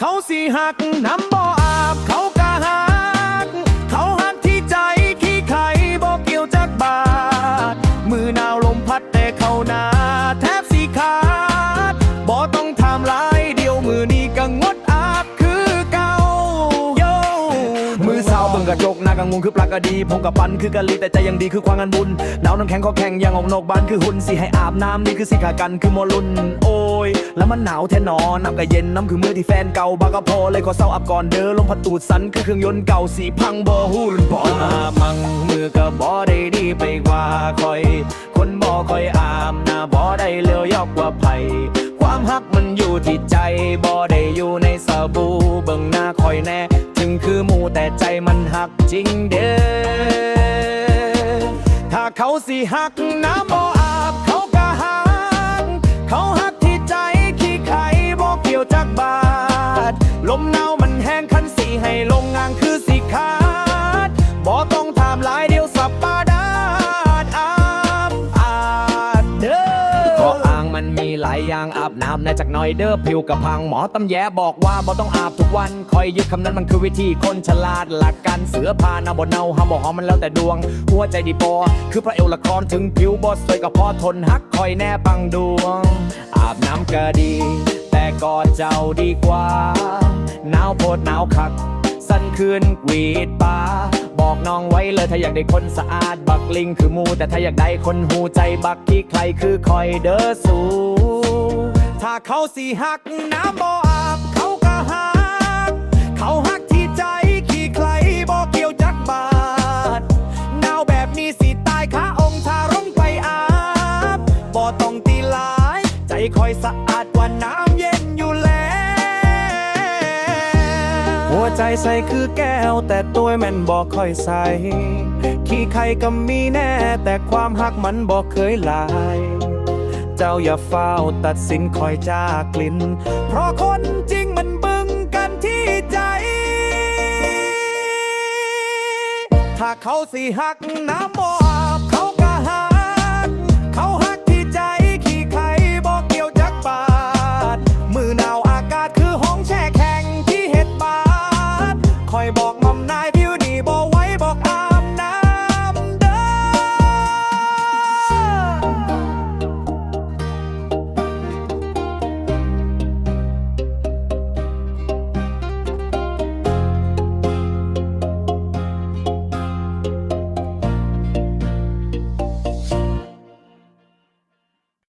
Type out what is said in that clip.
เขาสิหักน้ำบ่อาบเขา อสาวเบิ่งกระจกหน้ากังวลคือปลากระดีผมกับปันคือกะลีแต่ใจยังดีคือความงานบุญหนาวน้ำแข็งก็แข็งยังออกนอกบ้านคือหุ่นสิให้อาบน้ำนี่คือสิขากันคือมอลุนโอ้ยแล้วมันหนาวแท้หนอน้ำก็เย็นน้ำคือมือที่แฟนเก่าบากก็พอเลยขอเศร้าอับก่อนเด้อลมพัดตูดสันคือเครื่องยนต์เก่าสีพังบ่หูลุ่นบ่อามังมือก็บ่ได้ดีไปกว่าคอย คนบ่คอย อยู่ที่ใจบ่ได้อยู่ในสบู่เบิ่งหน้าคอยแน่ ถึงคือหมูแต่ใจมันหักจริงเด้อถ้าเขาสิหักน้ำบ่อาบเขาก็หัก เขาหักที่ใจขี้ไข่บ่เกี่ยวจักบาท ลมหนาวมันแห้งคันสีให้ลงงานคือสิขาดบ่ต้องถามหลายเดียว หลายอย่างอาบน้ำในจากน้อยเด้อผิวกับพังหมอตำแยบอกว่าบ่ต้องอาบทุกวัน คอยยึดคำนั้นมันคือวิธีคนฉลาดหลักการเสือพานาบ่เนาห้ามบ่หอมมันแล้วแต่ดวง หัวใจดีปอคือพระเอวละครถึงผิวบ่สวยก็พอทนฮักคอยแน่ปังดวง อาบน้ำก็ดี แต่กอดเจ้าดีกว่าหนาวโพดหนาวคัก สั้นคืนหวีดปา บอกน้องไว้เลยถ้าอยากได้คนสะอาด บักลิงคือมู แต่ถ้าอยากได้คนหูใจบักที่ใครคือคอยเด้อสูถ้าเขาสิหักน้ำบ่อาบเขาก็หัก เขาหักที่ใจขี้ใครบ่เกี่ยวจักบาทหนาวแบบนี้สิตายขาองค์ทาร่งไปอาบบ่ต้องตีลาย ใจคอยสะอาดกว่าน้ำเย็นอยู่แล้ว หัวใจใสคือแก้ว แต่ตัวแม่นบอกค่อยใส ขี้ใครก็มีแน่ แต่ความหักมันบอกเคยลาย เจ้าอย่าเฝ้าตัดสินคอยจากกลิ่นเพราะคนจริงมันบึงกันที่ใจ ถ้าเขาสิหักน้ำบ่อาบเขาก็หักเขาหัก